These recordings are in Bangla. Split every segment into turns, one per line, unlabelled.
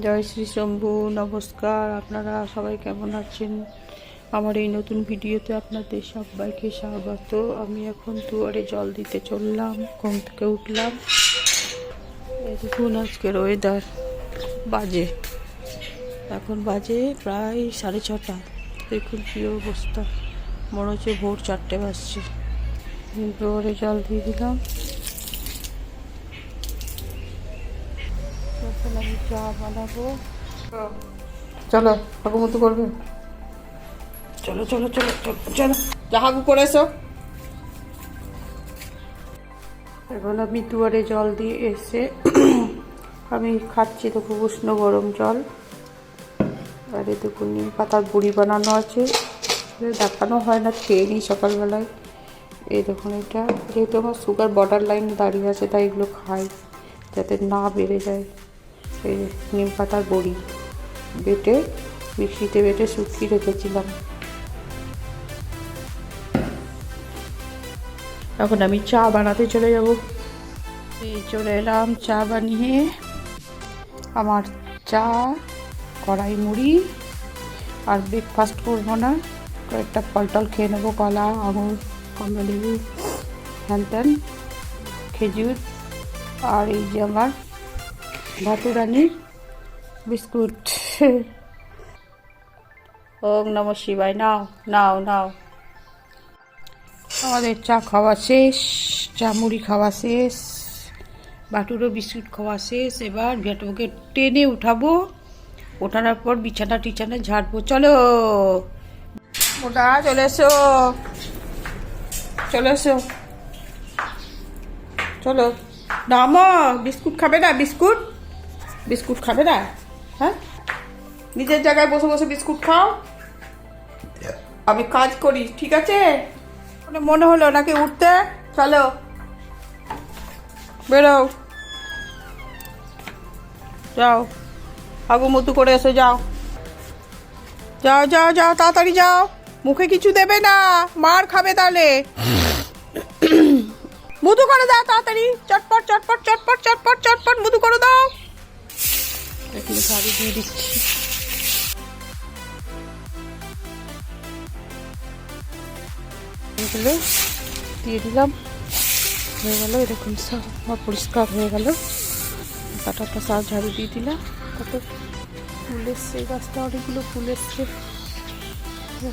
জয় শ্রী শম্ভু, নমস্কার। আপনারা সবাই কেমন আছেন? আমার এই নতুন ভিডিওতে আপনাদের সবাইকে স্বাগত। আমি এখন দুয়ারে জল দিতে চললাম, ঘুম থেকে উঠলাম। দেখুন আজকের ওয়েদার বাজে। এখন বাজে প্রায় সাড়ে ছটা। দেখুন কী অবস্থা। মনে হচ্ছে ভোর চারটে বাজছে। দুয়ারে জল দিয়ে দিলাম এখন আমি চা বানাবো। চলো হাগু মতো করবে। চলো চলো চলো চলো চলো। যা হাগু করে এসো এখন আমি দুয়ারে জল দিয়ে এসে আমি খাচ্ছি তো খুব উষ্ণ গরম জল। আর দেখুন নিম পাতার বুড়ি বানানো আছে। দেখানো হয় না খেয়ে নিই সকালবেলায়। এই দেখুন এটা। যেহেতু আমার সুগার বর্ডার লাইনে দাঁড়িয়ে আছে তাই এগুলো খাই যাতে না বেড়ে যায়। এই নিম পাতার বড়ি। বেটে মিক্সিতে বেটে শুকিয়ে রেখেছিলাম। এখন আমি চা বানাতে চলে যাব। চলে এলাম চা বানিয়ে। আমার চা, কড়াই মুড়ি আর ব্রেকফাস্ট করব না। কয়েকটা ফল টল খেয়ে নেব, কলা, আঙুর, কমলা লেবু, হ্যান খেজুর আর এই যে আমার ভাতুরানির বিস্কুট। ওম নম শিবায়, নাও নাও নাও। আমাদের চা খাওয়া শেষ, চা মুড়ি খাওয়া শেষ বাটুরো বিস্কুট খাওয়া শেষ। এবার ভেটোকে টেনে উঠাবো। ওঠানোর পর বিছানা টিছানা ঝাড়বো। চলো। মোটা চলে এসো। চলে এসো। চলো। নামো, বিস্কুট খাবে না, বিস্কুট? বিস্কুট খাবে না? হ্যাঁ? নিজের জায়গায় বসে বসে বিস্কুট খাও। আমি কাজ করি ঠিক আছে? মানে মনে হলো নাকি উঠতে? চলো। বেরো। যাও। আগু মতো করে এসে যাও। যাও যাও যাও তাড়াতাড়ি যাও। মুখে কিছু দেবে না। মার খাবে তাহলে। মধু করে দাও তাড়াতাড়ি। চটপট চটপট চটপট চটপট চটপট মধু করে দাও। এখানে শাড়ি দিয়ে দিচ্ছি। এগুলো দিয়ে দিলাম। হয়ে গেল এরকম সব পরিষ্কার হয়ে গেল। কাটাটা সার ঝাড়ু দিয়ে দিলাম। কত ফুল এসছে, এই গাছটা অনেকগুলো ফুল এসছে।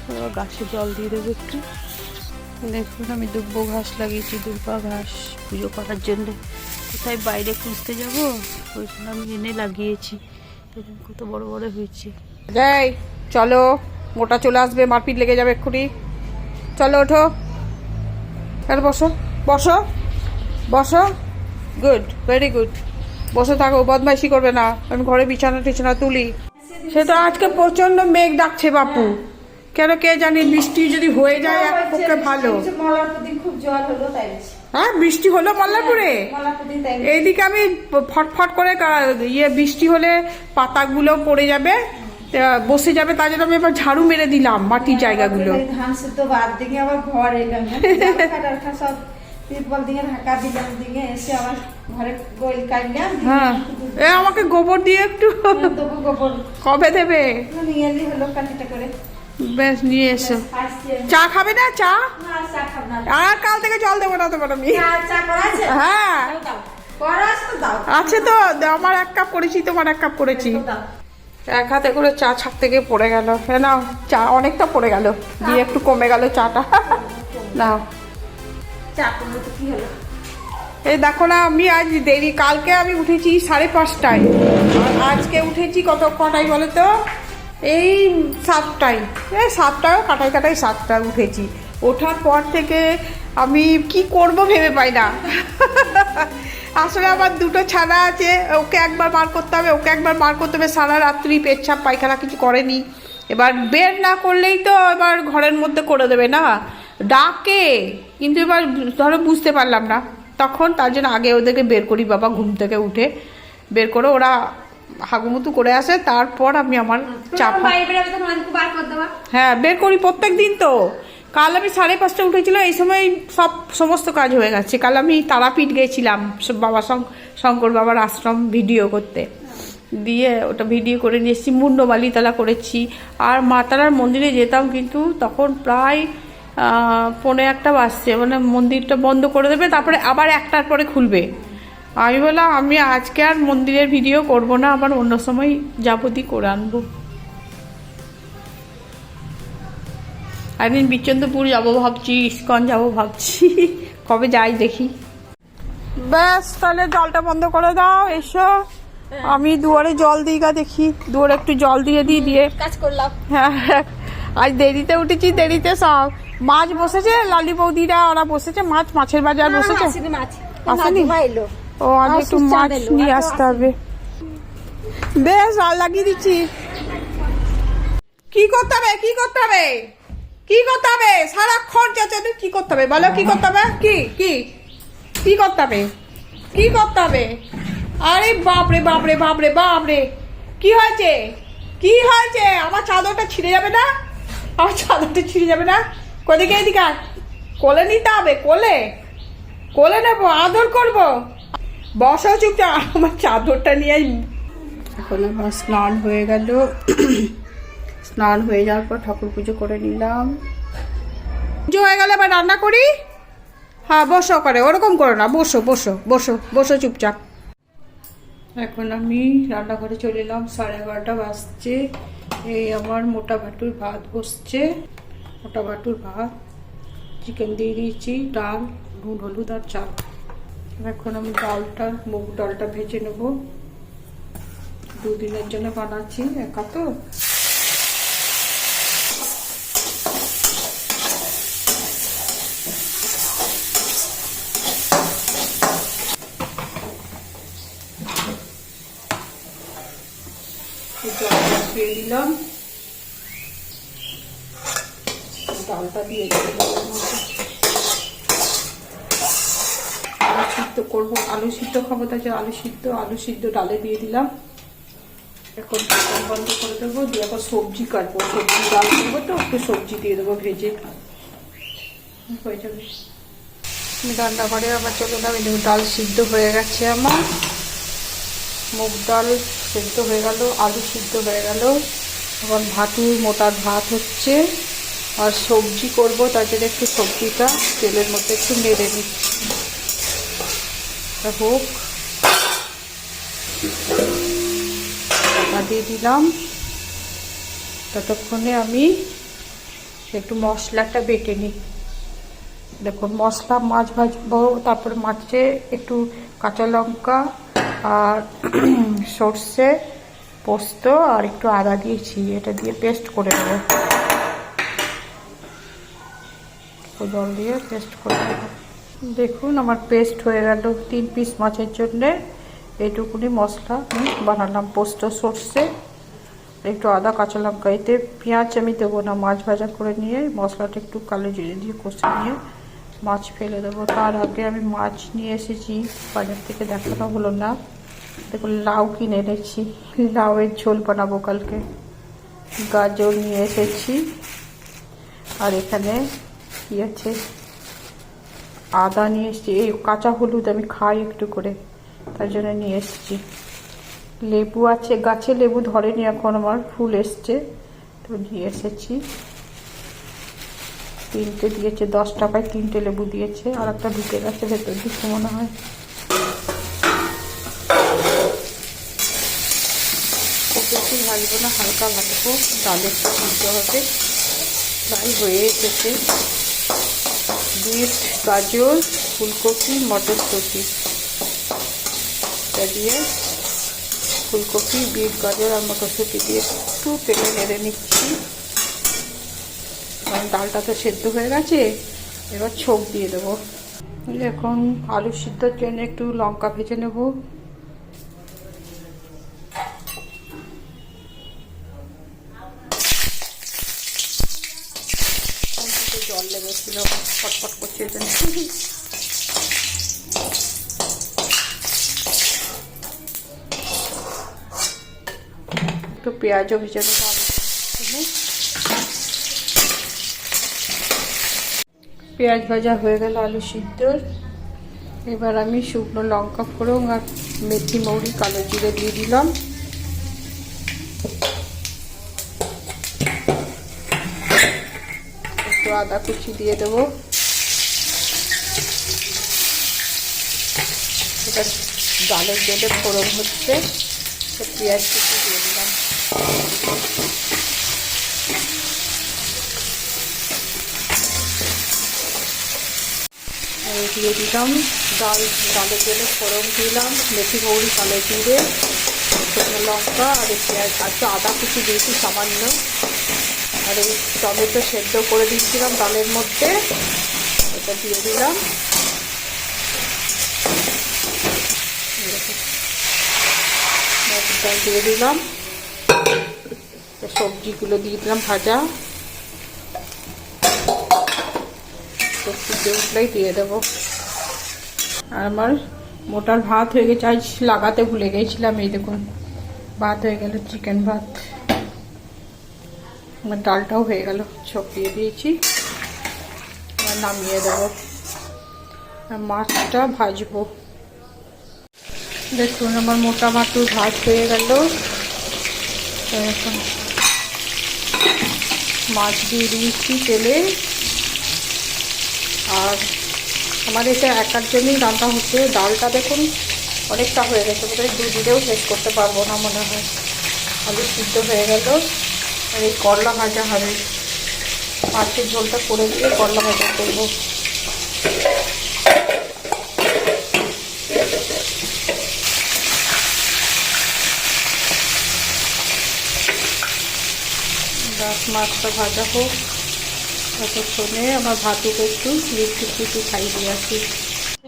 আবার গাছে জল দিয়ে দেবো একটু। দেখুন, আমি দুব্ব ঘাস লাগিয়েছি দুর্বা ঘাস পুজো করার জন্য। কোথায় বাইরে খুঁজতে যাব? ওই জন্য আমি এনে লাগিয়েছি। কত বড় বড় হয়েছে। যাই চলো মোটা চলে আসবে মারপিট লেগে যাবে এক্ষুনি। চলো ওঠো। আর বসো বসো বসো। গুড ভেরি গুড বসে থাকো বদমাইশি করবে না। আমি ঘরে বিছানা টিছানা তুলি। সে তো আজকে প্রচণ্ড মেঘ ডাকছে বাপু। কেন কে জানি বৃষ্টি যদি হয়ে যায় এক পক্ষে ভালো।
খুব জল হলো তাই।
হ্যাঁ বৃষ্টি হলো মল্লারপুরে? এইদিকে আমি ফটফট করে ইয়ে বৃষ্টি হলে পাতাগুলো পড়ে যাবে বসে যাবে তার জন্য আমি এবার ঝাড়ু মেরে দিলাম মাটির জায়গাগুলো।
বলছি, ধান সিদ্ধ বাদ দিকে আবার ঘর এলাম। সব
হ্যাঁ। এ আমাকে গোবর দিয়ে একটু
গোবর।
কবে দেবে?
নিয়ে হলো কাঠিটা করে।
বেশ নিয়ে এসো। চা খাবে না? চা?
না না।
আর কাল থেকে জল দেবো না তোমার আমি। হ্যাঁ।
আছে তো
আমার এক কাপ করেছি তোমার এক কাপ করেছি। এক হাতে করে চা ছাক থেকে পড়ে গেল। হ্যাঁ নাও চা অনেকটা পড়ে গেল। দিয়ে একটু কমে গেল চাটা। নাও। এই দেখো না আমি আজ দেরি কালকে আমি উঠেছি সাড়ে পাঁচটায়। আজকে উঠেছি কত কটায় বলো তো? এই সাতটায় এই সাতটায় কাটাই কাটাই সাতটায় উঠেছি। ওঠার পর থেকে আমি কি করব ভেবে পাই না। আসলে আমার দুটো ছানা আছে, ওকে একবার বার করতে হবে, ওকে একবার বার করতে হবে। সারা রাত্রি পেচ্ছাপ পায়খানা কিছু করেনি। এবার বের না করলেই তো এবার ঘরের মধ্যে করে দেবে না। ডাকে, কিন্তু এবার ধরো বুঝতে পারলাম না। তখন তার জন্য আগে ওদেরকে বের করি, বাবা ঘুম থেকে উঠে বের করে ওরা হাগুমুতু করে আসে তারপর আমি আমার চাপ হ্যাঁ বের করি প্রত্যেক দিন তো। কাল আমি সাড়ে পাঁচটা উঠেছিলাম এই সময় সব সমস্ত কাজ হয়ে গেছে। কাল আমি তারাপীঠ গেছিলাম বাবা শঙ্কর বাবার আশ্রম ভিডিও করতে। দিয়ে ওটা ভিডিও করে নিয়ে এসেছি মুন্ডমালিতলা করেছি। আর মাতারার মন্দিরে যেতাম কিন্তু তখন প্রায় আহ, পৌনে একটা বাজছে মানে মন্দিরটা বন্ধ করে দেবে তারপরে আবার একটার পরে খুলবে। আমি বললাম আমি আজকে আর মন্দিরের ভিডিও করব না আবার অন্য সময় যাবতই করে আনব। একদিন বিচন্দ্রপুর যাব ভাবছি ইস্কন যাব ভাবছি কবে যাই দেখি। ব্যাস তাহলে জলটা বন্ধ করে দাও এসো। আমি দুয়ারে জল দিই গা দেখি দুয়ারে একটু জল দিয়ে দিই দিয়ে।
কাজ করলাম।
হ্যাঁ আজ দেরিতে উঠেছি দেরিতে সব। মাছ বসেছে লালি বৌদিরা ওরা বসেছে মাছ মাছের বাজার বসেছে।
আসেনি?
ও আজ একটু মাছ নিয়ে আসতে হবে। বেশ আর লাগিয়ে দিচ্ছি। কি করতে হবে? কি করতে হবে? কি করতে হবে? সারাক্ষণ চেঁচাতে কি করতে হবে? বলো কি করতে হবে? কি কি? কি করতে হবে? কি করতে হবে? আরে বাপরে বাপরে বাপরে বাপরে। কি হয়েছে? কি হয়েছে? আমার চাদরটা ছিঁড়ে যাবে না? আমার চাদরটা ছিঁড়ে যাবে না? কোদিকে এদিকে। কোলে নিতে হবে কোলে। কোলে নেব আদর করব। বসো চুপচাপ আমার চাদরটা নিয়ে এখন আমার স্নান হয়ে গেল। স্নান হয়ে যাওয়ার পর ঠাকুর পুজো করে নিলাম। পুজো হয়ে গেলে আবার রান্না করি? হ্যাঁ বসো করে, ওরকম করো না, বসো বসো বসো বসো চুপচাপ এখন আমি রান্নাঘরে চলে এলাম, সাড়ে এগারোটা বাজছে। এই আমার মোটা ভাটুর ভাত বসছে। মোটা ভাটুর ভাত, চিকেন দিয়ে দিয়েছি, ডাল, নুন, হলুদ আর চাল। এখন আমি ডালটা, মুগ ডালটা ভেজে নেব। দুদিনের জন্য বানাচ্ছি, একা তো। দিয়ে দিলাম ডালটা দিয়ে দিলাম। সিদ্ধ করব। আলু সিদ্ধ খাব, তাই জন্য আলু সিদ্ধ আলু সিদ্ধ ডালে দিয়ে দিলাম। এখন বন্ধ করে দেবো, দিয়ে এখন সবজি কাটবো। সবজি ডাল করব তো একটু সবজি দিয়ে দেবো ভেজে। যাবে। আমি রান্নাঘরে আবার চলে এলাম, এই দেখো ডাল সিদ্ধ হয়ে গেছে আমার। মুগ ডাল সিদ্ধ হয়ে গেল, আলু সিদ্ধ হয়ে গেল। এখন ভাতুর মোটার ভাত হচ্ছে। আর সবজি করব, তার জন্য একটু সবজিটা তেলের মধ্যে একটু নেড়ে নিচ্ছি। হোক। ঢাকা দিয়ে দিলাম। ততক্ষণে আমি একটু মশলাটা বেটে নিই। দেখুন, মশলা, মাছ ভাজবো, তারপরে মাছে একটু কাঁচা লঙ্কা আর সর্ষে, পোস্ত আর একটু আদা দিয়েছি। এটা দিয়ে পেস্ট করে নেব। জল দিয়ে পেস্ট করে নেব। দেখুন, আমার পেস্ট হয়ে গেল। তিন পিস মাছের জন্যে এইটুকুনি মশলা আমি বানালাম পোস্ত সর্ষে, একটু আদা, কাঁচা লঙ্কা। এতে পেঁয়াজ আমি দেবো না, মাছ ভাজা করে নিয়ে মশলাটা একটু কালো জিরে দিয়ে কষে নিয়ে মাছ ফেলে দেবো। তার আগে আমি মাছ নিয়ে এসেছি, বাজার থেকে দেখানো হলো না। দেখুন, লাউ কিনে এনেছি। লাউয়ের ঝোল বানাবো কালকে। গাজর নিয়ে এসেছি। আর এখানে কি আছে? আদা নিয়ে এসেছি। এই কাঁচা হলুদ আমি খাই একটু করে, তার জন্য নিয়ে এসেছি। লেবু আছে, গাছে লেবু ধরেনি এখন আমার, ফুল এসছে, তো নিয়ে এসেছি। তিনটে দিয়েছে, দশ টাকায় তিনটে লেবু দিয়েছে, আর একটা ঢুকে গেছে ভেতর দিকে মনে হয়। বেশি ভাজবো না, হালকা ভাজবো ডাল সিদ্ধ হবে। প্রায় হয়ে এসেছে। বিট গাজর, ফুলকপি, মটরশুঁটি। এটা দিয়ে ফুলকপি, বিট, গাজর আর মটরশুঁটি দিয়ে একটু তেলে নেড়ে নিচ্ছি। কারণ ডালটা তো সেদ্ধ হয়ে গেছে, এবার ছোপ দিয়ে দেবো। এখন আলু সিদ্ধর জন্য একটু লঙ্কা ভেজে নেব। ছটফট করছে ওই জন্য একটু পেঁয়াজও ভেজে নেব পেঁয়াজ ভাজা হয়ে গেল আলু সিদ্ধর এবার আমি শুকনো লঙ্কা ফোড়ন আর মেথি মৌরি কালো জিরে দিয়ে দিলাম একটু আদা কুচি দিয়ে দেবো এটা ডালের জলে ফোড়ন হচ্ছে। তো পেঁয়াজ কিছু দিয়ে দিলাম। দিয়ে দিলাম। ডাল, ডালের জলে ফোড়ন দিলাম। মেথি গৌরি কালো জিরে, শুকনো লঙ্কা আর পেঁয়াজ। একটু আদা কুচি দিয়েছি, সামান্য। আর এই টমেটো সেদ্ধ করে দিচ্ছিলাম ডালের মধ্যে। এটা দিয়ে দিলাম। ডাল দিয়ে দিলাম। সবজিগুলো দিয়ে দিলাম ভাজা। ফুটে উঠলেই দিয়ে দেবো। আর আমার মোটার ভাত হয়ে গেছে। আজ লাগাতে ভুলে গেছিলাম, এই দেখুন, ভাত হয়ে গেল চিকেন ভাত। আমার ডালটাও হয়ে গেল ছপিয়ে দিয়েছি। আর নামিয়ে দেবো। আর মাছটা ভাজবো। দেখুন, আমার মোটা মাটুর ভাত হয়ে গেল। এখন মাছ দিয়ে দিয়েছি তেলে। আর আমার এটা একার জন্যই রান্না হচ্ছে। ডালটা দেখুন, অনেকটা হয়ে গেছে। বোধহয় দু দিনেও শেষ করতে পারব না মনে হয়। আলু সিদ্ধ হয়ে গেল। আর এই করলা ভাজা হবে। মাছের ঝোলটা করে দিয়ে করলা ভাজা করব বাস মাছটা ভাজা হোক ততক্ষণে আমার ভাতুকে একটু লিপ ফিফটি টু খাইয়ে দিয়ে আসি।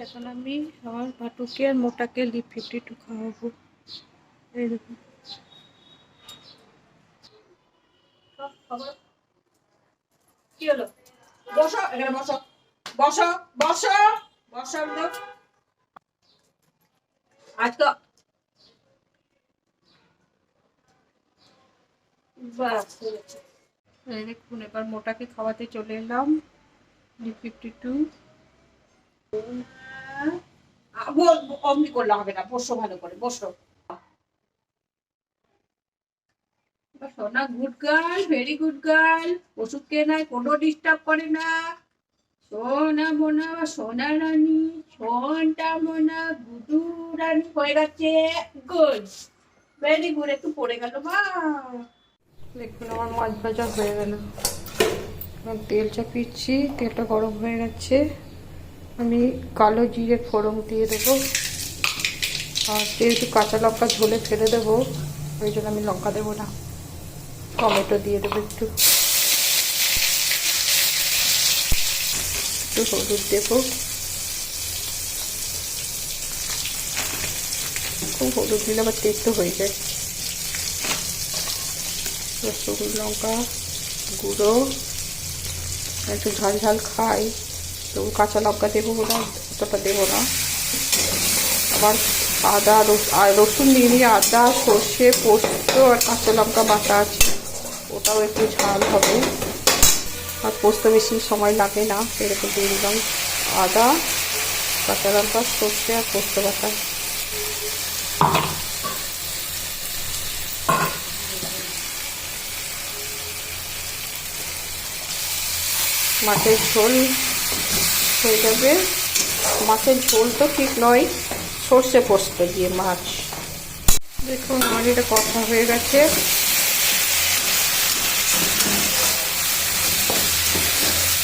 এখন আমি আমার ভাতুকে আর মোটাকে লিপ ফিফটি টু খাওয়াবো। এই
কি হলো? বসো, এখানে বসো। বসো বসো বসো একদম। আজ তো বাস
দেখুন, এবার মোটাকে খাওয়াতে চলে এলাম। লিপ ফিফটি টু
অমনি করলে হবে না, বসো ভালো করে, বসো। সোনা good girl very good girl কোনো ডিস্টার্ব করে না। সোনা মোনা, সোনা রানী, সোনটা মোনা, গুডু রানী হয়ে গেছে। গুড ভেরি গুড একটু পড়ে গেল মা
দেখুন, আমার মাছ ভাজা হয়ে তেল তেলটা গরম হয়ে গেছে। আমি কালো জিরে ফোড়ন দিয়ে দেবো। আর যেহেতু কাঁচা লঙ্কা ঝোলে ফেলে দেবো, ওই জন্য আমি লঙ্কা দেবো না। টমেটো দিয়ে দেবো একটু। একটু হলুদ দেবো। খুব হলুদ দিলে আবার তেতো হয়ে যায়। রসুন লঙ্কা গুঁড়ো একটু ঝাল ঝাল খাই। তবু কাঁচা লঙ্কা দেবো না অতটা দেবো না। আবার আদা আর রসুন দিয়ে দিয়ে আদা, সর্ষে, পোস্ত আর কাঁচা লঙ্কা বাটা আছে। ওটাও একটু ঝাল হবে। আর পোস্ত বেশি সময় লাগে না এরকম দিয়ে দিলাম। আদা, কাঁচা লঙ্কা, সর্ষে আর পোস্ত বাটা। মাছের ঝোল হয়ে যাবে। মাছের ঝোল তো ঠিক নয়, সর্ষে পোস্ত দিয়ে মাছ। দেখুন, আমার এটা কথা হয়ে গেছে।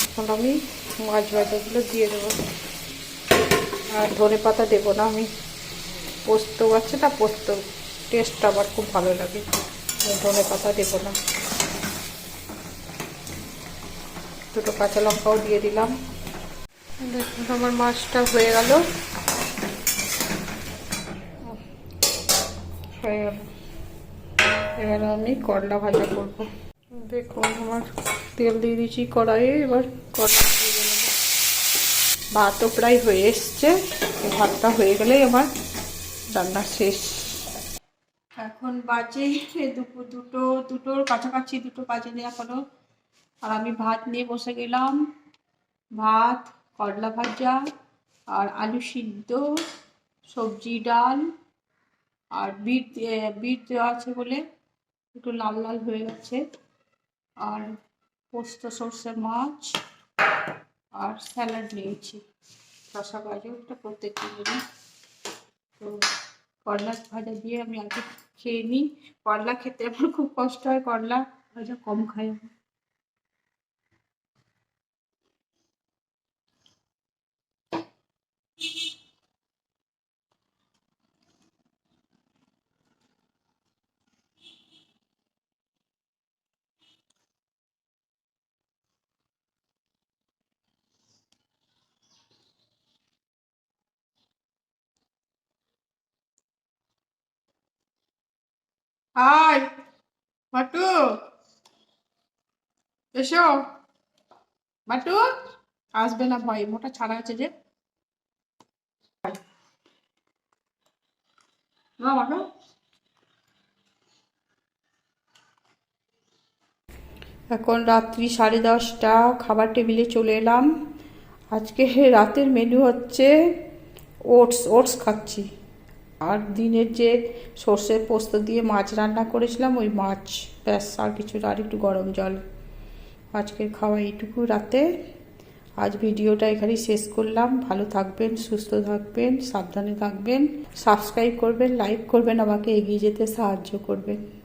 এখন আমি মাছ ভাজাগুলো দিয়ে দেবো। আর ধনে পাতা দেবো না আমি। পোস্ত আছে না, পোস্ত টেস্টটা আমার খুব ভালো লাগে। ধনে পাতা দেবো না। দুটো কাঁচা লঙ্কাও দিয়ে দিলাম। দেখুন, আমার মাছটা হয়ে গেল। হয়ে গেল। এবার আমি করলা ভাজা করব। দেখুন, আমার তেল দিয়ে দিয়েছি কড়াইয়ে, এবার করলা দিয়ে ভাতও প্রায় হয়ে এসছে। ভাতটা হয়ে গেলেই আমার রান্না শেষ।
এখন বাজে দুপুর দুটো, দুটোর কাছাকাছি দুটো বাজেনি এখনও। আর আমি ভাত নিয়ে বসে গেলাম। ভাত, করলা ভাজা আর আলু সিদ্ধ, সবজি, ডাল আর বিট বিট দেওয়া আছে বলে একটু লাল লাল হয়ে গেছে। আর
পোস্ত সর্ষে মাছ আর স্যালাড নিয়েছি। শশা গাজর এটা প্রত্যেক দিনই তো করলা ভাজা দিয়ে আমি আগে খেয়ে নিই। করলা খেতে আমার খুব কষ্ট হয়, করলা ভাজা কম খাই হাই, মাটু। এসো। মাটু, আসবে না ভয়, মোটা ছাড়া আছে যে। না, মাটু। এখন রাত্রি সাড়ে দশটা, খাবার টেবিলে চলে এলাম। আজকে রাতের মেনু হচ্ছে ওটস ওটস খাচ্ছি। আর দিনের যে সর্ষের পোস্ত দিয়ে মাছ রান্না করেছিলাম, ওই মাছ, ব্যাস, আর কিছু আর একটু গরম জল। আজকের খাওয়া এইটুকু রাতে। আজ ভিডিওটা এখানেই শেষ করলাম। ভালো থাকবেন, সুস্থ থাকবেন, সাবধানে থাকবেন। সাবস্ক্রাইব করবেন, লাইক করবেন, আমাকে এগিয়ে যেতে সাহায্য করবেন।